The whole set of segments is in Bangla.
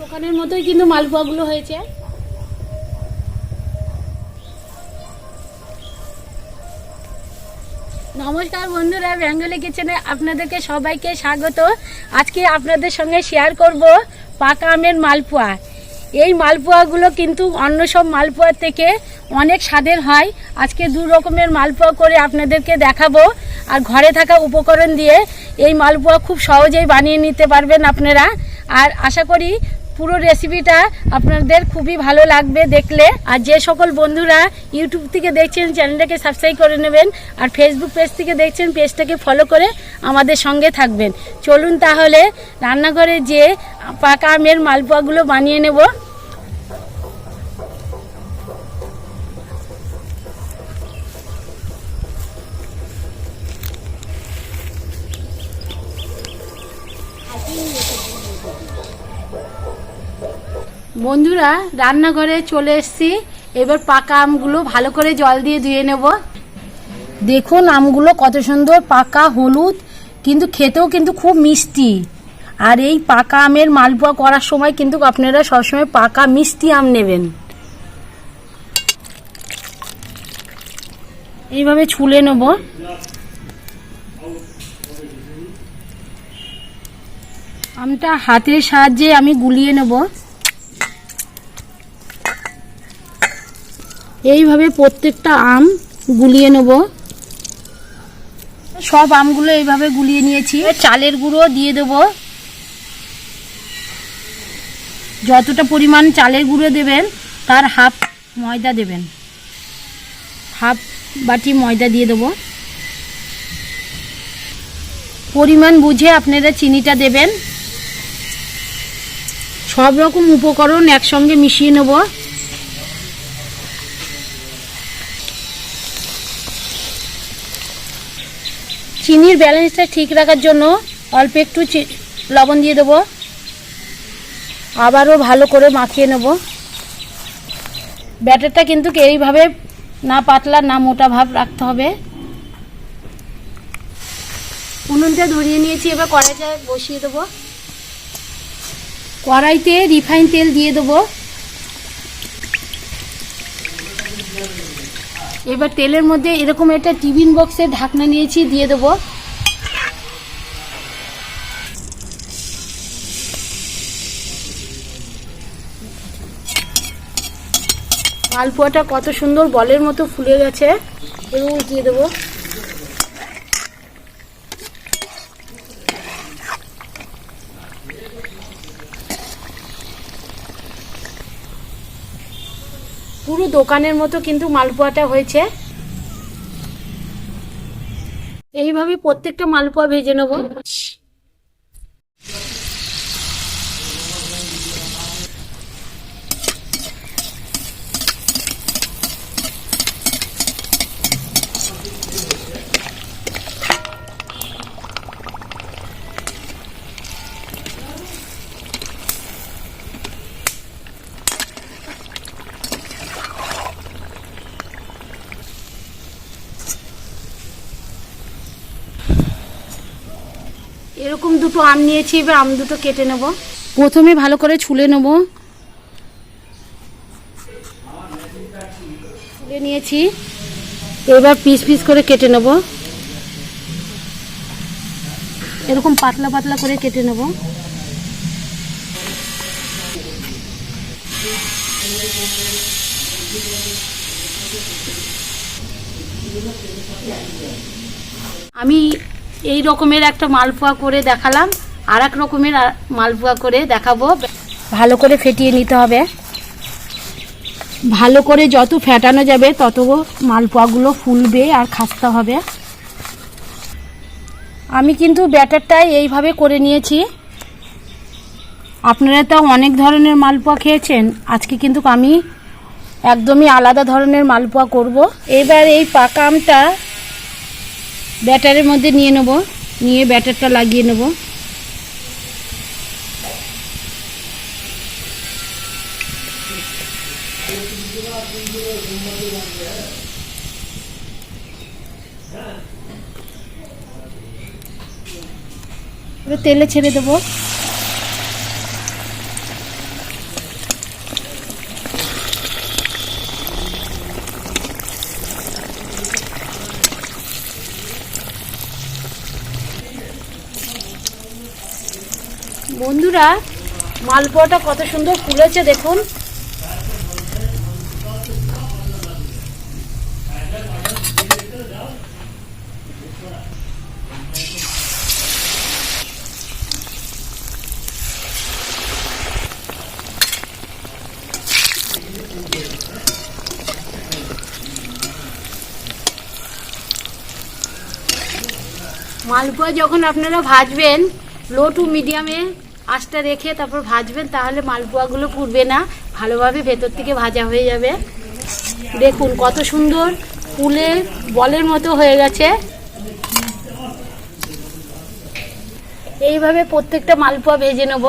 দোকানের মতোই কিন্তু মালপোয়াগুলো হয়েছে। নমস্কার বন্ধুরা, বেঙ্গলি কিচেনে আপনাদেরকে সবাইকে স্বাগত। আজকে আপনাদের সঙ্গে শেয়ার করব পাকা আমের মালপোয়া। এই মালপোয়াগুলো কিন্তু অন্য সব মালপোয়ার থেকে অনেক স্বাদের হয়। আজকে দু রকমের মালপোয়া করে আপনাদেরকে দেখাবো। আর ঘরে থাকা উপকরণ দিয়ে এই মালপোয়া খুব সহজেই বানিয়ে নিতে পারবেন আপনারা। আর আশা করি পুরো রেসিপিটা আপনাদের খুবই ভালো লাগবে দেখলে। আর যে সকল বন্ধুরা ইউটিউব থেকে দেখছেন চ্যানেলটাকে সাবস্ক্রাইব করে নেবেন, আর ফেসবুক পেজ থেকে দেখছেন পেজটাকে ফলো করে আমাদের সঙ্গে থাকবেন। চলুন তাহলে রান্নাঘরে যে পাকা আমের মালপোয়াগুলো বানিয়ে নেব। বন্ধুরা, রান্নাঘরে চলে এসেছি। এবার পাকা আমগুলো ভালো করে জল দিয়ে ধুয়ে নেব। দেখুন আমগুলো কত সুন্দর পাকা, হলুদ, কিন্তু খেতেও কিন্তু খুব মিষ্টি। আর এই পাকা আমের মালপোয়া করার সময় কিন্তু আপনারা সবসময় পাকা মিষ্টি আম নেবেন। এইভাবে ছুলে নেব। আমটা হাতের সাহায্যে আমি গুলিয়ে নেব। এইভাবে প্রত্যেকটা আম গুলিয়ে নেব। সব আমগুলো এইভাবে গুলিয়ে নিয়েছি। চালের গুঁড়ো দিয়ে দেব। যতটা পরিমাণ চালের গুঁড়ো দেবেন, তার হাফ ময়দা দেবেন। হাফ বাটি ময়দা দিয়ে দেব। পরিমাণ বুঝে আপনারা চিনিটা দেবেন। সব রকম উপকরণ একসঙ্গে মিশিয়ে নেব। চিনির ব্যালেন্সটা ঠিক রাখার জন্য অল্প একটু লবণ দিয়ে দেবো। আবারও ভালো করে মাখিয়ে নেব। ব্যাটারটা কিন্তু এইভাবে না পাতলা না মোটা ভাব রাখতে হবে। উনুনটা ধরিয়ে নিয়েছি, এবার কড়াইটা বসিয়ে দেবো। কড়াইতে রিফাইন তেল দিয়ে দেবো। এবার তেলের মধ্যে এরকম একটা টিফিন বক্সে ঢাকনা নিয়েছি, দিয়ে দেবো। মালপোয়াটা কত সুন্দর বলের মতো ফুলে গেছে। এবং দিয়ে দেবো। পুরো দোকানের মতো কিন্তু মালপোয়াটা হয়েছে। এইভাবে প্রত্যেকটা মালপোয়া ভেজে নেব। এরকম দুটো আম নিয়েছি এবার আম দুটো কেটে নেব। প্রথমে ভালো করে ছুলে নেব। ছুলে নিয়েছি এবার পিস পিস করে কেটে নেব। এরকম পাতলা পাতলা করে কেটে নেব। আমি এই রকমের একটা মালপোয়া করে দেখালাম। আর এক রকমের মালপোয়া করে দেখাবো। ভালো করে ফেটিয়ে নিতে হবে। ভালো করে যত ফেটানো যাবে, তত মালপোয়াগুলো ফুলবে আর খাস্তা হবে। আমি কিন্তু ব্যাটারটাই এইভাবে করে নিয়েছি। আপনারা তো অনেক ধরনের মালপোয়া খেয়েছেন। আজকে কিন্তু আমি একদমই আলাদা ধরনের মালপোয়া করব। এবার এই পাকা আমটা ব্যাটারের মধ্যে নিয়ে নেব। নিয়ে ব্যাটারটা লাগিয়ে নেব। তেলে ছেড়ে দেবো। বন্ধুরা মালপোয়াটা কত সুন্দর ফুলেছে দেখুন। মালপোয়া যখন আপনারা ভাজবেন লো টু মিডিয়ামে আঁচটা রেখে তারপর ভাজবেন, তাহলে মালপোয়াগুলো পুড়বে না। ভালোভাবে ভেতর থেকে ভাজা হয়ে যাবে। দেখুন কত সুন্দর ফুলে বলের মতো হয়ে গেছে। এইভাবে প্রত্যেকটা মালপোয়া ভেজে নেব।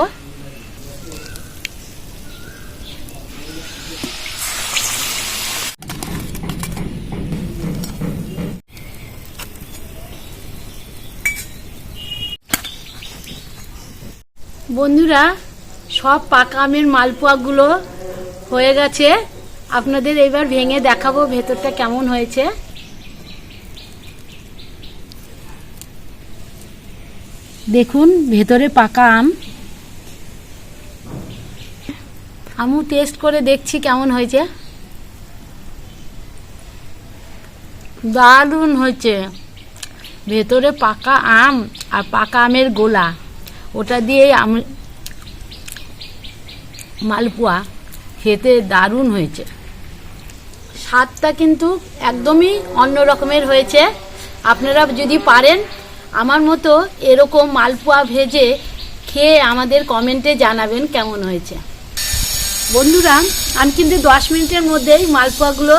বন্ধুরা, সব পাকা আমের মালপোয়াগুলো হয়ে গেছে। আপনাদের এবার ভেঙে দেখাবো ভেতরটা কেমন হয়েছে। দেখুন, ভেতরে পাকা আম। আমু টেস্ট করে দেখছি কেমন হয়েছে। দারুণ হয়েছে। ভেতরে পাকা আম আর পাকা আমের গোলা। ওটা দিয়ে আমি মালপোয়া খেতে দারুণ হয়েছে। স্বাদটা কিন্তু একদমই অন্য রকমের হয়েছে। আপনারা যদি পারেন, আমার মতো এরকম মালপোয়া ভেজে খেয়ে আমাদের কমেন্টে জানাবেন কেমন হয়েছে। বন্ধুরা, আমি কিন্তু দশ মিনিটের মধ্যেই মালপোয়াগুলো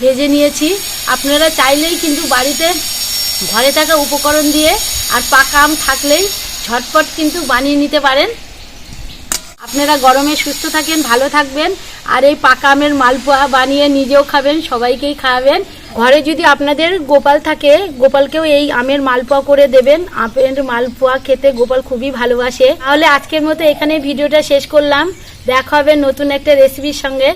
ভেজে নিয়েছি। আপনারা চাইলেই কিন্তু বাড়িতে ঘরে থাকা উপকরণ দিয়ে আর পাকা আম থাকলেই ঝটপট কিন্তু বানিয়ে নিতে পারেন। আপনারা গরমে সুস্থ থাকেন, ভালো থাকবেন। আর এই পাকা আমের মালপোয়া বানিয়ে নিজেও খাবেন, সবাইকেই খাওয়াবেন। ঘরে যদি আপনাদের গোপাল থাকে, গোপালকেও এই আমের মালপোয়া করে দেবেন। আমের মালপোয়া খেতে গোপাল খুবই ভালোবাসে। তাহলে আজকের মতো এখানে ভিডিওটা শেষ করলাম। দেখা হবে নতুন একটা রেসিপির সঙ্গে।